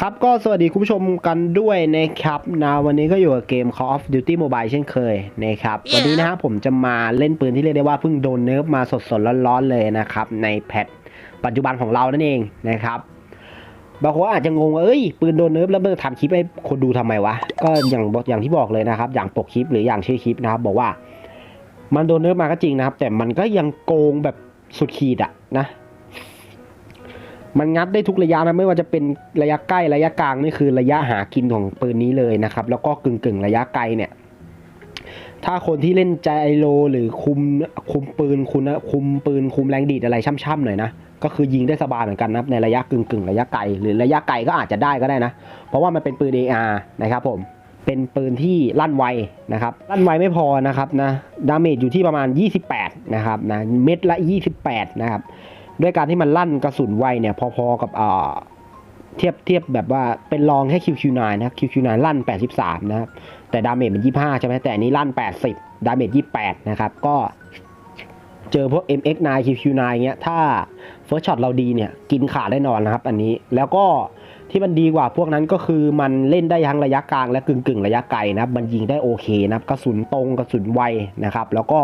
ครับก็สวัสดีคุณผู้ชมกันด้วยนะครับนะวันนี้ก็อยู่กับเกม Call of Duty Mobile เช่นเคยนะครับวันนี้นะครับผมจะมาเล่นปืนที่เรียกได้ว่าเพิ่งโดนเนิร์ฟมาสดๆร้อนๆเลยนะครับในแพทปัจจุบันของเรานั่นเองนะครับบางคนอาจจะงงว่าเอ้ยปืนโดนเนิร์ฟแล้วมันทำคลิปให้คนดูทำไมวะก็อย่างบอกอย่างที่บอกเลยนะครับ อย่างปกคลิปหรืออย่างชื่อคลิปนะครับบอกว่ามันโดนเนิร์ฟมาก็จริงนะครับ แต่มันก็ยังโกงแบบสุดขีดอะนะ มันงัดได้ทุกระยะนะไม่ว่าจะเป็นระยะใกล้ระยะกลางนี่คือระยะหากินของปืนนี้เลยนะครับ แล้วก็กึ่งกึ่งๆระยะไกลเนี่ย ถ้าคนที่เล่นใจโล หรือคุมคุมปืนคุณคุมปืนคุมแรงดีดอะไรช่ำๆหน่อยนะก็คือยิงได้สบายเหมือนกันนะในระยะกึ่งกึ่งๆระยะไกลหรือระยะไกลก็อาจจะได้ก็ได้นะ เพราะว่ามันเป็นปืน AR นะครับผมเป็นปืนที่ลั่นไวนะครับลั่นไวไม่พอนะครับนะดาเมจอยู่ที่ประมาณ 28 นะครับนะเม็ดละ 28 นะครับ ด้วยการที่มันลั่นกระสุนไวเนี่ยพอๆกับเอ่อเทียบเทียบแบบว่าเป็นรองแค่ QQ9 นะครับ QQ9 ลั่น 83 นะครับ แต่ดาเมจมัน25 ใช่ไหมแต่อันนี้ลั่น 80 ดาเมจ 28 นะครับ ก็เจอพวก MX9 QQ9 เงี้ย ถ้า First Shot เราดีเนี่ย กินขาดแน่นอนนะครับ อันนี้แล้วก็ ที่มันดีกว่าพวกนั้นก็คือมันเล่นได้ทั้งระยะกลางและกึ่งกึ่งๆระยะไกลนะครับ มันยิงได้โอเคนะครับกระสุนตรงกระสุนไวนะครับ แล้วก็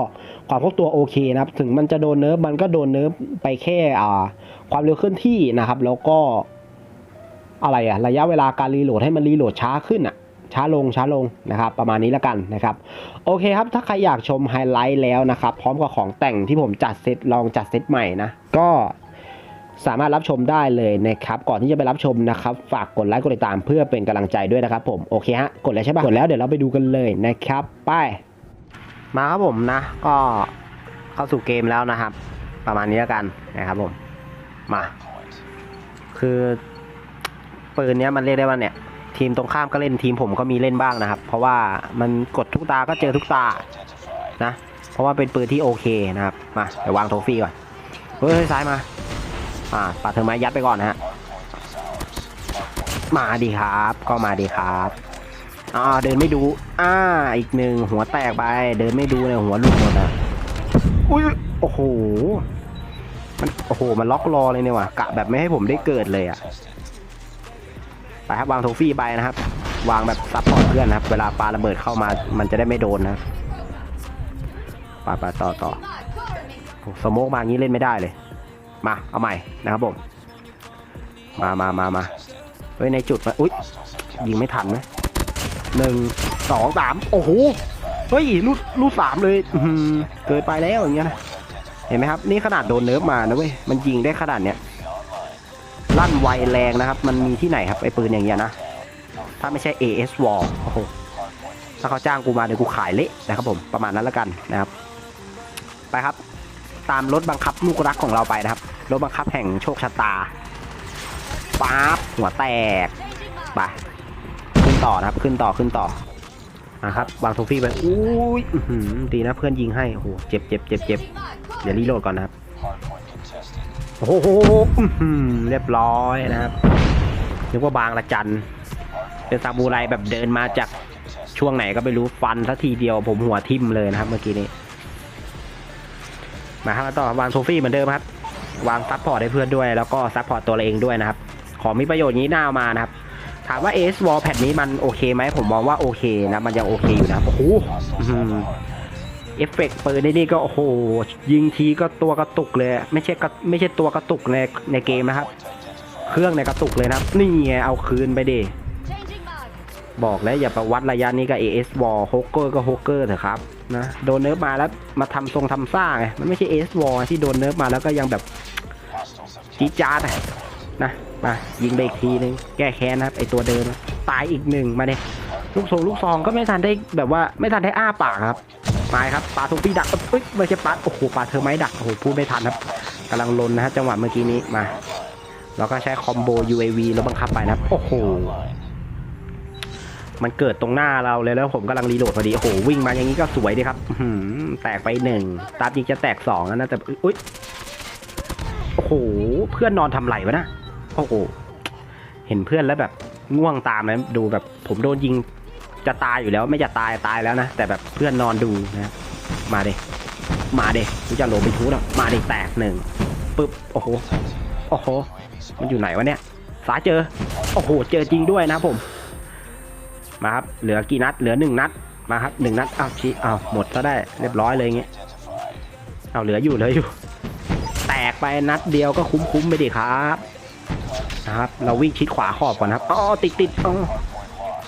ความพวกตัวโอเคนะครับ ถึงมันจะโดนเนิร์ฟมันก็โดนเนิร์ฟไปแค่อ่าความเร็วเคลื่อนที่นะครับ แล้วก็อะไรอะระยะเวลาการรีโหลดให้มันรีโหลดช้าขึ้นอะช้าลงช้าลงนะครับ ประมาณนี้แล้วกันนะครับ โอเคครับ ถ้าใครอยากชมไฮไลท์แล้วนะครับ พร้อมกับของแต่งที่ผมจัดเซตลองจัดเซตใหม่นะ ก็ สามารถรับชมได้เลยนะครับ ก่อนที่จะไปรับชมนะครับ ฝากกดไลค์กดติดตามเพื่อเป็นกำลังใจด้วยนะครับผมโอเคฮะกดแล้วใช่ปะกดแล้วเดี๋ยวเราไปดูกันเลยนะครับไปมาครับผมนะ ก็เข้าสู่เกมแล้วนะครับ ประมาณนี้แล้วกันนะครับผมมาคือปืนเนี้ยมันเรียกได้ว่าเนี่ยทีมตรงข้ามก็เล่นทีมผมก็มีเล่นบ้างนะครับ เพราะว่ามันกดทุกตาก็เจอทุกตานะ เพราะว่าเป็นปืนที่โอเคนะครับมาเดี๋ยววางโทฟี่ก่อนเฮ้ยซ้ายมา อ่าปาเธอไม้ยัดไปก่อนนะฮะ มาดีครับ ก็มาดีครับอ่าเดินไม่ดู อ่า อีกหนึ่งหัวแตกไป เดินไม่ดูเนี่ยหัวหลุดหมดอะ อุ้ย โอ้โห มัน โอ้โห มันล็อกรอเลยเนี่ยว่ะ กะแบบไม่ให้ผมได้เกิดเลยอะ ไปครับวางโทฟี่ไปนะครับ วางแบบซับพอร์ตเพื่อนนะครับ เวลาปลาระเบิดเข้ามา มันจะได้ไม่โดนนะครับไปไปต่อต่อโสโมกมางี้เล่นไม่ได้เลย มาเอาใหม่นะครับผมมามามามาเฮ้ยในจุดมาอุ้ยยิงไม่ทันไหมหนึ่งสองสามโอ้โหเฮ้ยลูดลูดสามเลยเกินไปแล้วอย่างเงี้ยนะเห็นไหมครับ นี่ขนาดโดนเนิร์ฟมานะเว้ยมันยิงได้ขนาดเนี้ยลั่นไวแรงนะครับ มันมีที่ไหนครับไอปืนอย่างเงี้ยนะถ้าไม่ใช่ AS Wall โอ้โหถ้าเขาจ้างกูมาเดี๋ยวกูขายเละนะครับผมประมาณนั้นแล้วกันนะครับ ไปครับ ตามรถบังคับลูกรักของเราไปนะครับ รถบังคับแห่งโชคชะตาป๊าบหัวแตกไปขึ้นต่อนะครับ ขึ้นต่อขึ้นต่อนะครับวางโทฟี่ไปอุ้ยดีนะเพื่อนยิงให้โอ้โหเจ็บเจ็บเจ็บเจ็บเดี๋ยวรีโหลดก่อนนะครับโอ้โหเรียบร้อยนะครับนึกว่าบางละจันเป็นซามูไรแบบเดินมาจากช่วงไหนก็ไม่รู้ฟันสักทีเดียวผมหัวทิ่มเลยนะครับ เมื่อกี้นี้มาครับมาต่อวางโซฟี่เหมือนเดิมครับ วางซัพพอร์ตให้เพื่อนด้วย แล้วก็ซัพพอร์ตตัวเราเองด้วยนะครับ ของมีประโยชน์นี้น่าเอามานะครับ ถามว่า AS Wall แพทนี้มันโอเคไหมผมมองว่าโอเคนะ มันยังโอเคอยู่นะโอ้โหอื้อหือเอฟเฟกต์ปืนในนี่ก็โอ้โห ยิงทีก็ตัวกระตุกเลย ไม่ใช่กระไม่ใช่ตัวกระตุกในในเกมนะครับ เครื่องในกระตุกเลยนะครับ นี่ไงเอาคืนไปดิ บอกแล้วอย่าไปวัดระยะนี้กับ AS Wall โฮกเกอร์ก็โฮกเกอร์เถอะครับนะโดนเนิร์ฟมาแล้วมาทำทรงทำซ่าไงมันไม่ใช่ AS Wall ที่โดนเนิร์ฟมาแล้วก็ยังแบบจีจาดอะนะมายิงไปอีกทีนึงแก้แค้นนะครับไอตัวเดิมตายอีกหนึ่งมาเนี่ยลูกทรงลูกซองก็ไม่ทันได้แบบว่าไม่ทันได้อ้าปากครับมาครับปาทุปี้ดักเอ้ยไม่ใช่ปาโอ้โหปาเธอไม้ดักโอ้โหพูดไม่ทันครับกำลังลนนะฮะจังหวะเมื่อกี้นี้มาเราก็ใช้คอมโบ UAV แล้วบังคับไปนะโอ้โห มันเกิดตรงหน้าเราเลยแล้วผมกำลังรีโหลดพอดีโอ้โหวิ่งมาอย่างนี้ก็สวยดีครับหือแตกไปหนึ่งตามจริงจะแตกสองนะแต่อุ้ยโอ้โหเพื่อนนอนทำไรวะนะโอ้โหเห็นเพื่อนแล้วแบบง่วงตามเลยดูแบบผมโดนยิงจะตายอยู่แล้วไม่จะตายตายแล้วนะแต่แบบเพื่อนนอนดูนะมาเดมาเดกูจะโหลไปทูแล้วมาเดแตกหนึ่งปึ๊บโอ้โหโอ้โหมันอยู่ไหนวะเนี่ยซ้ายเจอ โอ้โห เจอจริงด้วยนะผม มาครับ เหลือกี่นัด เหลือหนึ่งนัด มาครับหนึ่งนัด อ้าวชี้อ้าวหมดซะได้ เรียบร้อยเลยเงี้ยเอ้าเหลืออยู่เหลืออยู่ แตกไปนัดเดียวก็คุ้มๆไปดิครับนะครับ เราวิ่งชิดขวาขอบก่อนครับอ๋อติดติดอ๋อ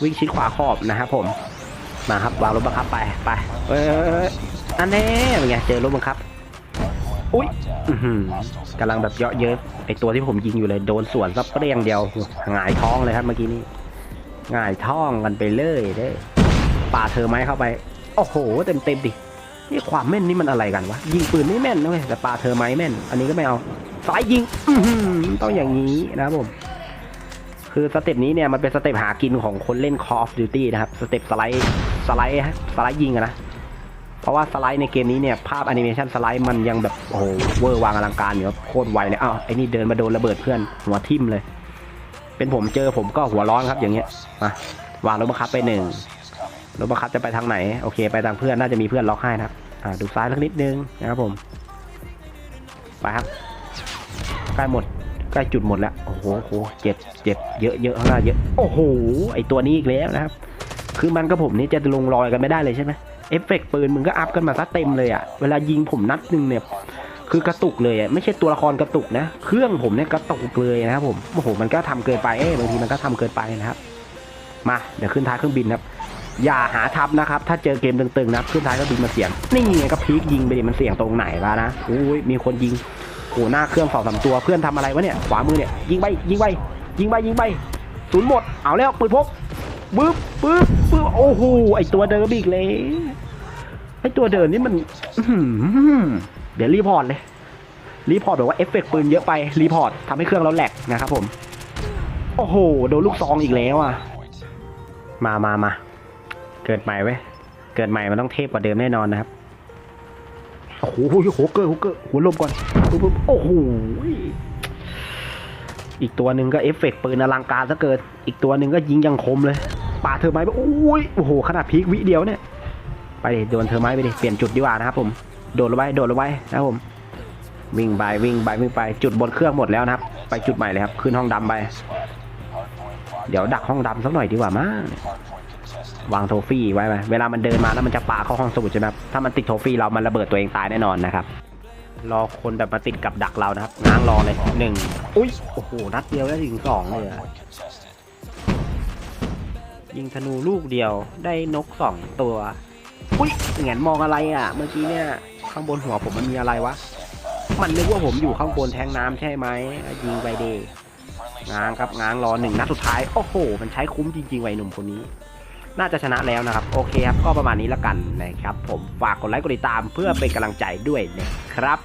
วิ่งชิดขวาขอบนะครับผม มาครับวางรถบังคับไปไป เอ้ยอันนี้เป็นไงเจอรถบังคับ อุ้ยกำลังแบบเยาะเยอะไอตัวที่ผมยิงอยู่เลยโดนสวนซับเปรี้ยงเดียวหงายท้องเลยครับเมื่อกี้นี้ ง่ายท้องกันไปเลยเด้อปาเธอไม้เข้าไป โอ้โห เต็มเต็มดิ นี่ความแม่นนี่มันอะไรกันวะ ยิงปืนไม่แม่นนะเว้ย แต่ปาเธอไม้แม่น อันนี้ก็ไม่เอาสายยิงอืต้องอย่างนี้นะครับผม คือสเต็ปนี้เนี่ยมันเป็นสเต็ปหากินของคนเล่น Call of Duty นะครับ สเต็ปสไลด์สไลด์สไลด์ยิงอะนะ เพราะว่าสไลด์ในเกมนี้เนี่ยภาพแอนิเมชันสไลด์มันยังแบบโอ้โหเวอร์วางอลังการอยู่โคตรไวเลยอ้าวไอ้นี่เดินมาโดนระเบิดเพื่อนหัวทิ่มเลย เป็นผมเจอผมก็หัวร้อนครับอย่างเงี้ยมาวางรถบังคับไปหนึ่งรถบังคับจะไปทางไหนโอเค ไปทางเพื่อนน่าจะมีเพื่อนล็อกให้นะครับอ่าดูซ้ายสักนิดนึงนะครับผมไปครับใกล้หมดใกล้จุดหมดแล้วโอ้โหโอ้โหเจ็บเจ็บเยอะเยอะข้างหน้าเยอะโอ้โหไอตัวนี้อีกแล้วนะครับ คือมันกับผมนี่จะลงรอยกันไม่ได้เลยใช่ไหมเอฟเฟกต์ปืนมึงก็อัพกันมาซะเต็มเลยอะ่ะเวลายิงผมนัดหนึ่งเนี่ย คือกระตุกเลยอะไม่ใช่ตัวละครกระตุกนะ เครื่องผมเนี่ยกระตุกเลยนะครับผมโอ้โหมันก็ทำเกินไปเอ้บางทีมันก็ทำเกินไปนะครับ มาเดี๋ยวขึ้นท้ายเครื่องบินครับ อย่าหาทับนะครับ ถ้าเจอเกมตึงๆนะขึ้นท้ายเครื่องบินมาเสี่ยงนี่ไงก็พีคยิงไปดิมันเสี่ยงตรงไหนวะนะอุ้ยมีคนยิงโอ้หน้าเครื่องสองสามตัวเพื่อนทำอะไรวะเนี่ยขวามือเนี่ยยิงไปยิงไปยิงไปยิงไปศูนย์หมดเอาแล้วปืนพกปึ๊บปึ๊บปึ๊บโอ้โหไอตัวเดิมอีกเลยไอตัวเดิมนี่มันอื เดี๋ยวรีพอร์ตเลย รีพอร์ตแบบว่าเอฟเฟกต์ปืนเยอะไป รีพอร์ตทำให้เครื่องเราแหลกนะครับผม โอ้โห โดนลูกซองอีกแล้วอะ มามามา เกิดใหม่เว้ย เกิดใหม่มันต้องเทพกว่าเดิมแน่นอนนะครับ โอ้โหโหเกอร์โหเกอร์หัวลมก่อนปึ๊บปึ๊บโอ้โห อีกตัวหนึ่งก็เอฟเฟกต์ปืนอลังการซะเกิน อีกตัวหนึ่งก็ยิงยังคมเลยปาเธอไม้ไปโอ้ย โอ้โห ขนาดพีควิเดียวเนี่ย ไปดิโดนเธอไม้ไปดิ เปลี่ยนจุดดีกว่านะครับผม โดดลงไปโดดลงไปนะครับผมวิ่งไปวิ่งไปวิ่งไปจุดบนเครื่องหมดแล้วนะครับ ไปจุดใหม่เลยครับขึ้นห้องดำไป เดี๋ยวดักห้องดำสักหน่อยดีกว่ามั้งวางโทฟี่ไว้ไปเวลามันเดินมาแล้วมันจะปาเข้าห้องสมุดใช่ไหมครับถ้ามันติดโทฟี่เรามันระเบิดตัวเองตายแน่นอนนะครับรอคนแบบมาติดกับดักเรานะครับง้างรอเลยหนึ่งอุ้ยโอ้โหนัดเดียวได้ถึงสองเลยยิงธนูลูกเดียวได้นกสองตัวอุ้ยแงนมองอะไรอะ เมื่อกี้เนี่ย ข้างบนหัวผมมันมีอะไรวะ มันนึกว่าผมอยู่ข้างบนแทงน้ำใช่ไหมยิงไปเดง้างครับง้างรอหนึ่งนัดสุดท้าย โอ้โห มันใช้คุ้มจริงๆไวหนุ่มคนนี้ น่าจะชนะแล้วนะครับ โอเคครับ ก็ประมาณนี้ละกันนะครับ ผมฝากกดไลค์กดติดตามเพื่อเป็นกำลังใจด้วยนะครับ